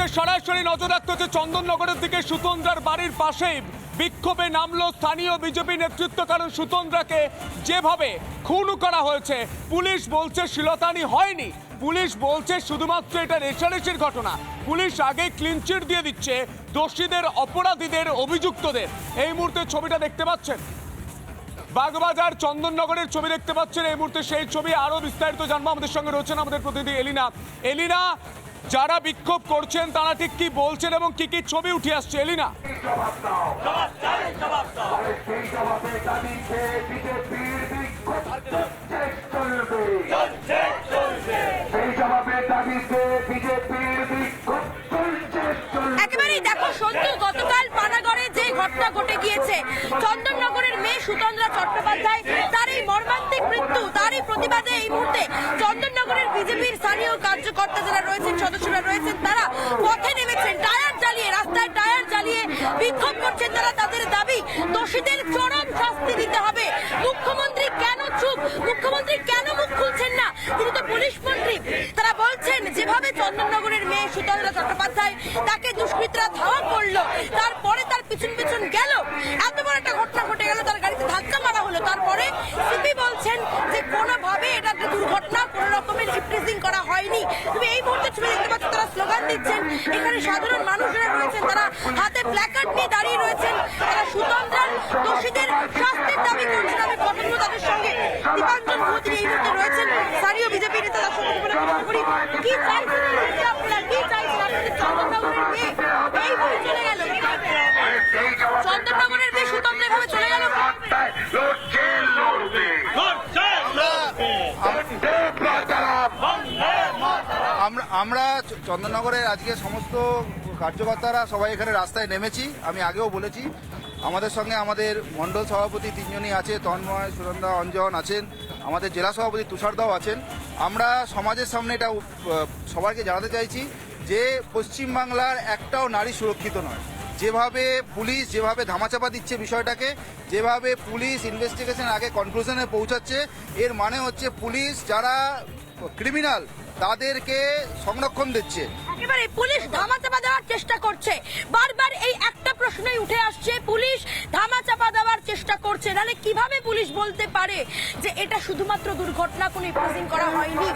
মুহূর্তে সরাসরি নজর রাখতে হচ্ছে চন্দননগরের দিকে। সুতন্দ্রার বাড়ির পাশেই বিক্ষোভে নামলো স্থানীয় বিজেপি নেতৃত্ব কারণ সুতন্দ্রাকে। যেভাবে খুন করা হয়েছে, পুলিশ বলছে শিলতানি হয়নি। পুলিশ বলছে শুধুমাত্র এটা রেশারেশির ঘটনা। পুলিশ আগে ক্লিনচিট দিয়ে দিচ্ছে, দোষীদের, অপরাধীদের, অভিযুক্তদের। এই মুহূর্তে ছবিটা দেখতে পাচ্ছেন? বাগবাজার চন্দননগরের ছবি দেখতে পাচ্ছেন। এই মুহূর্তে সেই ছবি আরও বিস্তারিত জানব। আমাদের সঙ্গে রয়েছেন আমাদের প্রতিনিধি এলিনা। এলিনা, যারা বিক্ষোভ করছেন, তারা ঠিক কি বলছেন এবং কি কি ছবি উঠে আসছে? এলিনা। একেবারেই দেখো সন্তু গতকাল পানাগড়ে যে ঘটনা ঘটে গিয়েছে চন্দননগরের মেয়ে সুতন্দ্রা চট্টোপাধ্যায় তার এই মর্মান্তিক মৃত্যু তারই প্রতিবাদে এই মুহূর্তে চন্দননগরের বিজেপির স্থানীয় কার্যকর্তা যারা রয়েছেন, সদস্যরা রয়েছেন, তারা পথে নেমেছেন। টায়ার জ্বালিয়ে, রাস্তায় টায়ার জ্বালিয়ে বিক্ষোভ করছেন তারা। তাদের দাবি, দোষীদের চরম শাস্তি দিতে হবে। মুখ্যমন্ত্রী কেন চুপ? মুখ্যমন্ত্রী কেন মুখ খুলছেন না? তিনি তো পুলিশ মন্ত্রী। তারা বলছেন, যেভাবে চন্দননগরের মেয়ে সুতন্দ্রা চট্টোপাধ্যায় তাকে দুষ্কৃতরা ধাওয়া করল, তারপরে তার পিছন পিছন গেল। এত বড় একটা ঘটনা ঘটে গেল, তার গাড়িতে ধাক্কা মারা হলো। তারপরে সিপি বলছেন যে কোনোভাবে এটা একটা দুর্ঘটনা কোনো রকমের করা হয়নি। তুমি এই মুহূর্তে ছবি দেখতে পাচ্ছ, তারা স্লোগান দিচ্ছেন। এখানে সাধারণ মানুষরা রয়েছেন, তারা হাতে প্ল্যাকার্ড নিয়ে দাঁড়িয়ে রয়েছেন। তারা সুতন্ত্রার দোষীদের শাস্তির দাবি করছেন। আমি কথা তাদের সঙ্গে দীপাঞ্জন ভৌতিক এই মুহূর্তে রয়েছেন। স্থানীয় বিজেপি নেতা, তার সঙ্গে কি চাইছেন আমরা চন্দননগরের আজকে সমস্ত কার্যকর্তারা সবাই এখানে রাস্তায় নেমেছি। আমি আগেও বলেছি, আমাদের সঙ্গে আমাদের মণ্ডল সভাপতি তিনজনই আছে তন্ময় সুরন্দা অঞ্জন আছেন, আমাদের জেলা সভাপতি তুষারদাও আছেন। আমরা সমাজের সামনে এটা সবাইকে জানাতে চাইছি যে পশ্চিমবাংলার একটাও নারী সুরক্ষিত নয়। যেভাবে পুলিশ যেভাবে ধামাচাপা দিচ্ছে বিষয়টাকে, যেভাবে পুলিশ ইনভেস্টিগেশন আগে কনক্লুশনে পৌঁছাচ্ছে, এর মানে হচ্ছে পুলিশ যারা ক্রিমিনাল তাদেরকে সংরক্ষণ দিচ্ছে। একেবারে পুলিশ ধামাচাপা দেওয়ার চেষ্টা করছে। বারবার এই একটা প্রশ্নই উঠে আসছে পুলিশ ধামাচাপা দেওয়ার চেষ্টা করছে। নাহলে কীভাবে পুলিশ বলতে পারে যে এটা শুধুমাত্র দুর্ঘটনা কোনো ইপ্রেজিং করা হয়নি?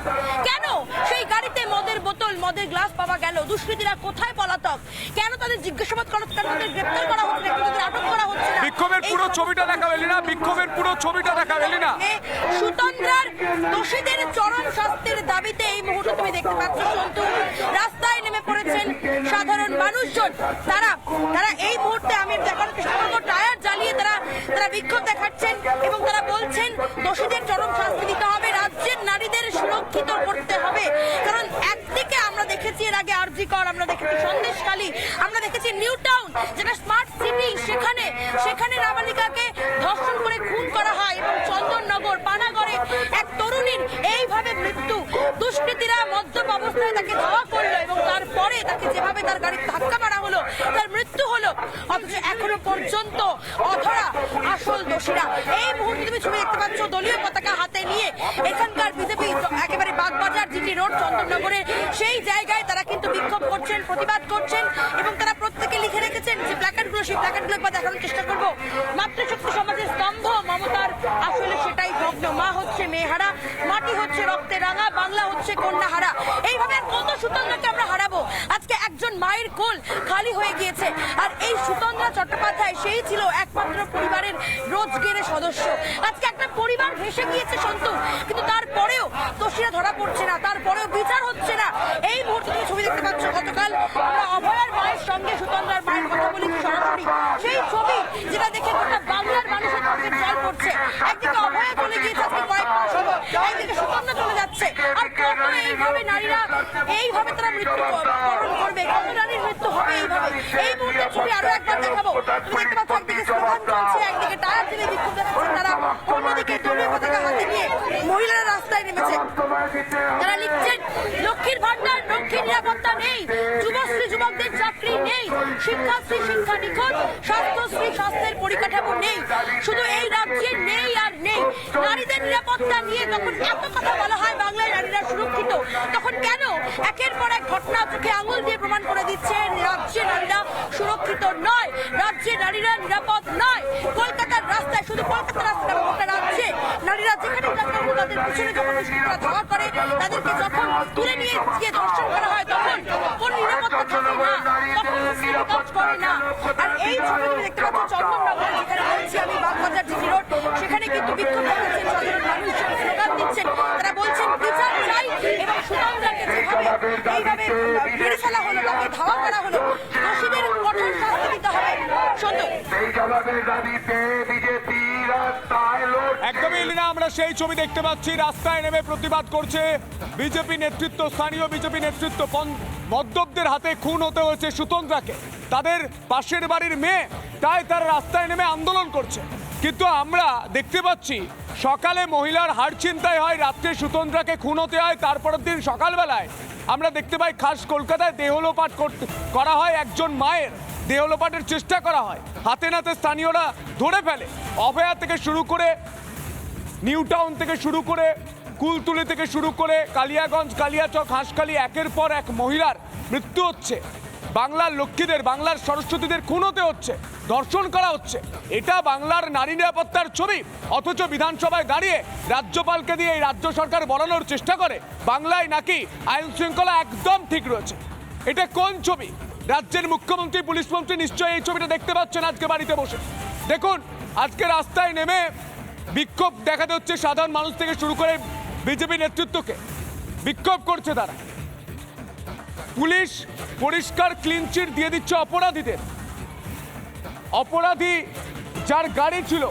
কেন? সেই গাড়িতে মদের বোতল মদের গ্লাস পাওয়া গেল। দুষ্কৃতীরা কোথায় পলাতক? কেন তাদের জিজ্ঞাসাবাদ করা তাদের গ্রেপ্তার করা হচ্ছে? না তাদের আটক করা হচ্ছে না? বিক্ষোভের পুরো ছবিটা দেখা এলিনা বিক্ষোভের পুরো ছবিটা দেখা এ সুতন্দ্রার দোষীদের চরম শাস্তির দাবিতে এই মুহূর্তে তুমি দেখতে পাচ্ছ সন্তু। রাস্তায় সাধারণ মানুষজন। তারা তারা এই মুহূর্তে আমি চেষ্টা করব টায়ার জ্বালিয়ে তারা তারা বিক্ষোভ দেখাচ্ছেন এবং তারা বলছেন, দোষীদের চরম শাস্তি দিতে হবে, রাজ্যের নারীদের সুরক্ষিত করতে হবে। কারণ একদিকে আমরা দেখেছি এর আগে আরজি কর, আমরা দেখেছি সন্দেশখালী, আমরা দেখেছি নিউ টাউন, যেটা স্মার্ট সিটি সেখানে সেখানে নাবালিকাকে ধর্ষণ অথচ এখনও পর্যন্ত অধরা আসল দোষীরা। এই মুহূর্তে তুমি ছবি দেখতে পাচ্ছ দলীয় পতাকা হাতে নিয়ে। এখানকার বিজেপি একেবারে বাগবাজার, জিটি রোড, চন্দননগরে। সেই জায়গায় তারা কিন্তু বিক্ষোভ করছেন, প্রতিবাদ করছেন এবং তারা প্রত্যেকে লিখে রেখেছেন যে প্ল্যাকার্ডগুলো, সেই প্ল্যাকার্ডগুলো একবার দেখানোর চেষ্টা করব। মাতৃশক্তি সমাজের স্তম্ভ, মমতার আসলে সেটাই ভগ্ন। মা হচ্ছে মেয়েহারা, মাটি হচ্ছে রক্তে রাঙা, বাংলা হচ্ছে কন্যাহারা। এইভাবে আর কত সুতন্দ্রাকে আমরা হারাবো? আজকে একজন মায়ের কোল খালি হয়ে গিয়েছে। আর এই সুতন্দ্রা চট্টোপাধ্যায়, সেই ছিল একমাত্র পরিবারের রোজগেরের সদস্য। আজকে একটা পরিবার ভেসে গিয়েছে সন্তু, কিন্তু তারপরেও দোষীরা ধরা পড়ছে না, তারপরেও বিচার হচ্ছে না। এই মুহূর্তে তুমি ছবি দেখতে পাচ্ছ, গতকাল আমরা অভয়ার মায়ের সঙ্গে সুতন্দ্রার মায়ের কথা বলি সরাসরি। সেই ছবি যেটা দেখে গোটা বাংলার মানুষের চোখে জল পড়ছে। একদিকে অভয়া চলে গিয়েছে, আজকে কয়েক মাস হলো একদিকে যাচ্ছে আর কত এইভাবে নারীরা এইভাবে তারা মৃত্যু বরণ করবে। কত নারীর মৃত্যু হবে এইভাবে। এই মুহূর্তে ছবি আরও একবার দেখাবো। তুমি স্লোগান চলছে, একদিকে টায়ার জেলে বিক্ষোভ তারা। অন্যদিকে পতাকা হাতে নিয়ে মহিলারা রাস্তায় নেমেছে। তারা লিখছেন, লক্ষ্মীর ভান্ডার লক্ষ্মীর নিরাপত্তা নেই। যুবশ্রী, যুবকদের চাকরি নেই। শিক্ষা নিখোঁজ। পরিকাঠামো নেই। শুধু এই রাজ্যে নেই আর নেই। নারীদের নিরাপত্তা নিয়ে যখন এত কথা বলা হয় বাংলায়, নারীরা সুরক্ষিত, তখন কেন একের পর এক ঘটনা চোখে আঙুল দিয়ে প্রমাণ করে দিচ্ছে, রাজ্যে নারীরা সুরক্ষিত নয়, রাজ্যে নারীরা নিরাপদ নয়। কলকাতার রাস্তায়, শুধু কলকাতার রাস্তায় গোটা রাজ্যে নারীরা যেখানে তাদের পিছনে যখন দুষ্কৃতীরা ধাওয়া করে তাদেরকে যখন তুলে নিয়ে গিয়ে ধর্ষণ করা হয়, তখন কোন নিরাপত্তা থাকে না, তখন করে না। আর এই ছবি তুমি দেখতে পাচ্ছ চন্দননগর যেখানে বলছি আমি বাগবাজার জিটি রোড সেখানে কিন্তু বিক্ষোভ দেখাচ্ছেন সাধারণ মানুষজন স্লোগান দিচ্ছেন। তারা বলছেন, বিচার চাই এবং সুতন্দ্রাকে যেভাবে এইভাবে মেরে ফেলা হলো, তাকে ধাওয়া করা হলো দোষীদের কঠোর শাস্তি দিতে হবে। একদমই আমরা সেই ছবি দেখতে পাচ্ছি। রাস্তায় নেমে প্রতিবাদ করছে বিজেপি নেতৃত্ব, স্থানীয় বিজেপি নেতৃত্ব। মদ্যপদের হাতে খুন হতে হয়েছে সুতন্দ্রাকে তাদের পাশের বাড়ির মেয়ে, তাই তারা রাস্তায় নেমে আন্দোলন করছে। কিন্তু আমরা দেখতে পাচ্ছি, সকালে মহিলার হাড় চিন্তায় হয়, রাত্রে সুতন্ত্রাকে খুন হতে হয়, তারপরের দিন সকালবেলায় আমরা দেখতে পাই খাস কলকাতায় দেহলোপাট করা হয়, একজন মায়ের দেহলোপাটের চেষ্টা করা হয়। হাতে নাতে স্থানীয়রা ধরে ফেলে। অভয়া থেকে শুরু করে নিউ টাউন থেকে শুরু করে কুলতুলি থেকে শুরু করে কালিয়াগঞ্জ, কালিয়াচক, হাঁসখালি, একের পর এক মহিলার মৃত্যু হচ্ছে। বাংলার লক্ষ্মীদের, বাংলার সরস্বতীদের খুন হতে হচ্ছে ধর্ষণ করা হচ্ছে। এটা বাংলার নারী নিরাপত্তার ছবি, অথচ বিধানসভায় দাঁড়িয়ে রাজ্যপালকে দিয়ে এই রাজ্য সরকার বলানোর চেষ্টা করে, বাংলায় নাকি আইন শৃঙ্খলা একদম ঠিক রয়েছে। এটা কোন ছবি? রাজ্যের মুখ্যমন্ত্রী, পুলিশ মন্ত্রী নিশ্চয়ই এই ছবিটা দেখতে পাচ্ছেন আজকে বাড়িতে বসে। দেখুন, আজকে রাস্তায় নেমে বিক্ষোভ দেখাতে হচ্ছে সাধারণ মানুষ থেকে শুরু করে বিজেপি নেতৃত্বকে। বিক্ষোভ করছে তারা। পুলিশ পরিষ্কার ক্লিনচিট দিয়ে দিচ্ছে অপরাধীদের। অপরাধী যার গাড়ি ছিল,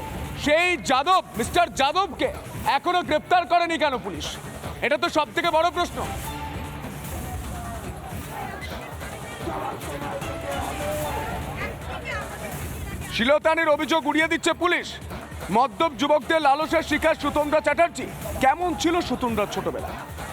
সেই যাদব মিস্টার যাদবকে এখনও গ্রেপ্তার করেনি কেন পুলিশ? এটা তো সব থেকে বড় প্রশ্ন। শিলতানির অভিযোগ উড়িয়ে দিচ্ছে পুলিশ। মদ্যপ যুবকদের লালসার শিকার সুতন্দ্রা চ্যাটার্জি। কেমন ছিল সুতন্দ্রার ছোটবেলা?